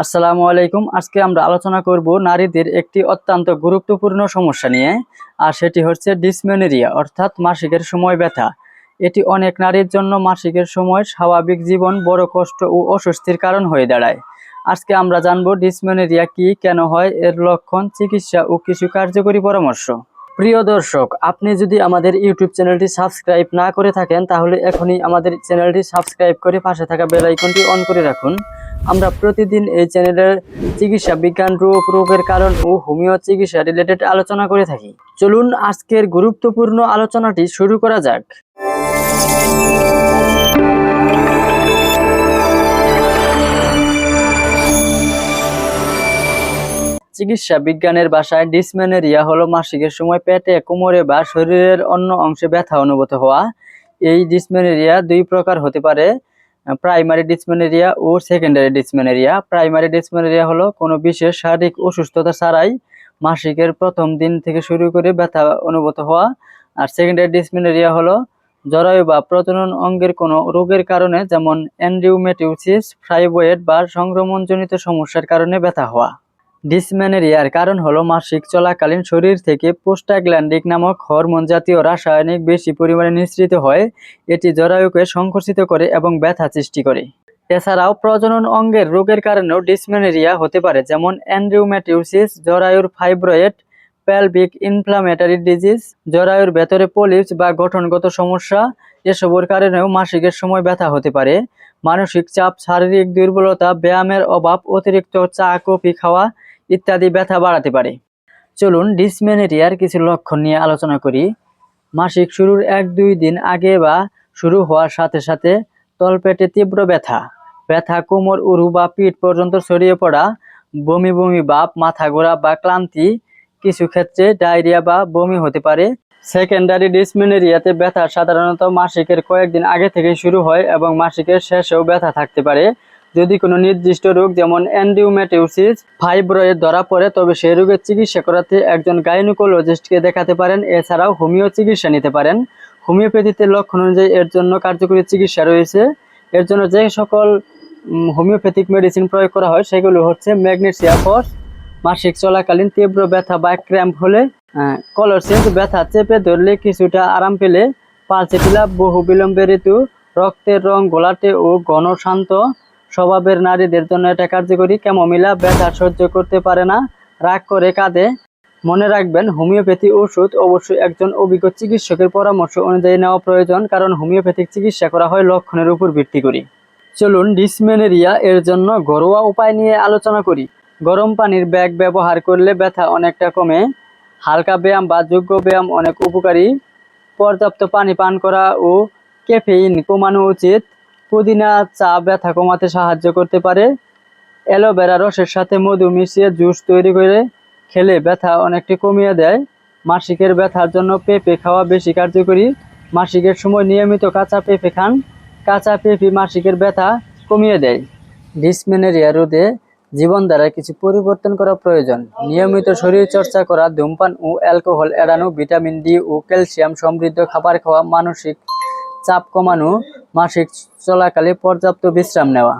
আসসালামু আলাইকুম। আজকে আমরা আলোচনা করব নারীদের একটি অত্যন্ত গুরুত্বপূর্ণ সমস্যা নিয়ে, আর সেটি হচ্ছে ডিসমেনেরিয়া, অর্থাৎ মাসিকের সময় ব্যথা। এটি অনেক নারীর জন্য মাসিকের সময় স্বাভাবিক জীবন, বড় কষ্ট ও অস্বস্তির কারণ হয়ে দাঁড়ায়। আজকে আমরা জানব ডিসমেনেরিয়া কি, কেন হয়, এর লক্ষণ, চিকিৎসা ও কিছু কার্যকরী পরামর্শ। প্রিয় দর্শক, আপনি যদি আমাদের ইউটিউব চ্যানেলটি সাবস্ক্রাইব না করে থাকেন, তাহলে এখনই আমাদের চ্যানেলটি সাবস্ক্রাইব করে পাশে থাকা বেল আইকনটি অন করে রাখুন। আমরা প্রতিদিন এই চ্যানেলের চিকিৎসা বিজ্ঞান রোগ রোগের কারণ ও হোমিও চিকিৎসা রিলেটেড আলোচনা করে থাকি। চলুন আজকের গুরুত্বপূর্ণ আলোচনাটি শুরু করা যাক। চিকিৎসা বিজ্ঞানের ভাষায় ডিসমেনেরিয়া হলো মাসিকের সময় পেটে, কোমরে বা শরীরের অন্য অংশে ব্যথা অনুভূত হওয়া। এই ডিসমেনেরিয়া দুই প্রকার হতে পারে। প্রাইমারি ডিসমেনেরিয়া ও সেকেন্ডারি ডিসমেনেরিয়া প্রাইমারি ডিসমেনেরিয়া হলো কোনো বিশেষ শারীরিক অসুস্থতা ছাড়াই মাসিকের প্রথম দিন থেকে শুরু করে ব্যথা অনুভূত হওয়া। আর সেকেন্ডারি ডিসমেনেরিয়া হলো জরায়ু বা প্রজনন অঙ্গের কোনো রোগের কারণে, যেমন অ্যান্ড্রিউমেটিউসিস ফ্রাইবয়েড বা সংক্রমণজনিত সমস্যার কারণে ব্যথা হওয়া। ডিসমেনেরিয়ার কারণ হলো মাসিক চলাকালীন শরীর থেকে পোস্টাগ্ল্যান্ডিক নামক হরমোন জাতীয় রাসায়নিক বেশি পরিমাণে নিঃসৃত হয়। এটি জরায়ুকে সংকুচিত করে এবং ব্যথা সৃষ্টি করে। এছাড়াও প্রজনন অঙ্গের রোগের কারণেও ডিসম্যানেরিয়া হতে পারে, যেমন অ্যান্ড্রিউম্যাটিউসিস জরায়ুর ফাইব্রয়েড প্যালভিক ইনফ্লামেটারি ডিজিজ জরায়ুর ভেতরে পলিপস বা গঠনগত সমস্যা, এসবের কারণেও মাসিকের সময় ব্যথা হতে পারে। মানসিক চাপ, শারীরিক দুর্বলতা, ব্যায়ামের অভাব, অতিরিক্ত চা, কফি খাওয়া ইত্যাদি ব্যথা বাড়াতে পারে। চলুন ডিসমেনেরিয়ার কিছু লক্ষণ নিয়ে আলোচনা করি। মাসিক শুরুর এক, দুই দিন আগে বা শুরু হওয়ার সাথে সাথে তলপেটে তীব্র ব্যথা। ব্যথা কোমর, উরু বা পিঠ পর্যন্ত ছড়িয়ে পড়া, বমি বমি বাপ মাথা ঘোরা বা ক্লান্তি কিছু ক্ষেত্রে ডায়রিয়া বা বমি হতে পারে। সেকেন্ডারি ডিসমেনেরিয়াতে ব্যথা সাধারণত মাসিকের কয়েকদিন আগে থেকে শুরু হয় এবং মাসিকের শেষেও ব্যথা থাকতে পারে। যদি কোনো নির্দিষ্ট রোগ যেমন অ্যান্ডিউমেটিউসিস ফাইব্রয়েড ধরা পড়ে, তবে সেই রোগের চিকিৎসা করাতে একজন গাইনোকোলজিস্টকে দেখাতে পারেন। এছাড়াও হোমিও চিকিৎসা নিতে পারেন। হোমিওপ্যাথিতে লক্ষণ অনুযায়ী এর জন্য কার্যকরী চিকিৎসা রয়েছে। এর জন্য যে সকল হোমিওপ্যাথিক মেডিসিন প্রয়োগ করা হয়, সেগুলো হচ্ছে ম্যাগনেসিয়া ফস মাসিক চলাকালীন তীব্র ব্যথা বা ক্র্যাম্প হলে কলরসেন্স ব্যথা, চেপে ধরলে কিছুটা আরাম পেলে পালসে টিলা বহু বিলম্বে ঋতু, রক্তের রং গোলাটে ও ঘন শান্ত। স্বভাবের নারীদের জন্য এটা কার্যকরী। ক্যামোমিলা ব্যথা সহ্য করতে পারে না, রাগ করে কাঁদে। মনে রাখবেন, হোমিওপ্যাথি ওষুধ অবশ্যই একজন অভিজ্ঞ চিকিৎসকের পরামর্শ অনুযায়ী নেওয়া প্রয়োজন, কারণ হোমিওপ্যাথিক চিকিৎসা করা হয় লক্ষণের উপর ভিত্তি করি চলুন, ডিসমেনেরিয়া এর জন্য ঘরোয়া উপায় নিয়ে আলোচনা করি। গরম পানির ব্যাগ ব্যবহার করলে ব্যথা অনেকটা কমে। হালকা ব্যায়াম বা যোগ্য ব্যায়াম অনেক উপকারী। পর্যাপ্ত পানি পান করা ও ক্যাফেইন কমানো উচিত। পুদিনা, চা ব্যথা কমাতে সাহায্য করতে পারে। অ্যালোভেরা রসের সাথে মধু মিশিয়ে জুস তৈরি করে খেলে ব্যথা অনেকটি কমিয়ে দেয়। মাসিকের ব্যথার জন্য পেঁপে খাওয়া বেশি কার্যকরী। মাসিকের সময় নিয়মিত কাঁচা পেঁপে খান। কাঁচা পেঁপে মাসিকের ব্যথা কমিয়ে দেয়। ডিসমেনেরিয়া রোধে জীবনধারায় কিছু পরিবর্তন করা প্রয়োজন। নিয়মিত শরীর চর্চা করা, ধূমপান ও অ্যালকোহল এড়ানো, ভিটামিন ডি ও ক্যালসিয়াম সমৃদ্ধ খাবার খাওয়া, মানসিক চাপ কমানো, মাসিক চলাকালে পর্যাপ্ত বিশ্রাম নেওয়া।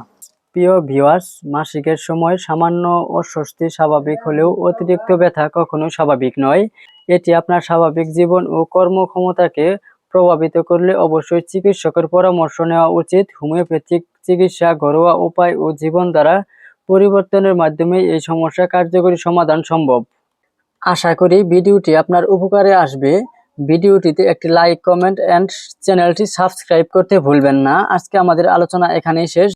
প্রিয় ভিউয়ার্স মাসিকের সময় সামান্য অস্বস্তি স্বাভাবিক হলেও অতিরিক্ত ব্যথা কখনো স্বাভাবিক নয়। এটি আপনার স্বাভাবিক জীবন ও কর্মক্ষমতাকে প্রভাবিত করলে অবশ্যই চিকিৎসকের পরামর্শ নেওয়া উচিত। হোমিওপ্যাথিক চিকিৎসা, ঘরোয়া উপায় ও জীবন দ্বারা পরিবর্তনের মাধ্যমে এই সমস্যা কার্যকরী সমাধান সম্ভব। আশা করি ভিডিওটি আপনার উপকারে আসবে। ভিডিওটিতে একটি লাইক কমেন্ট অ্যান্ড চ্যানেলটি সাবস্ক্রাইব করতে ভুলবেন না। আজকে আমাদের আলোচনা এখানেই শেষ।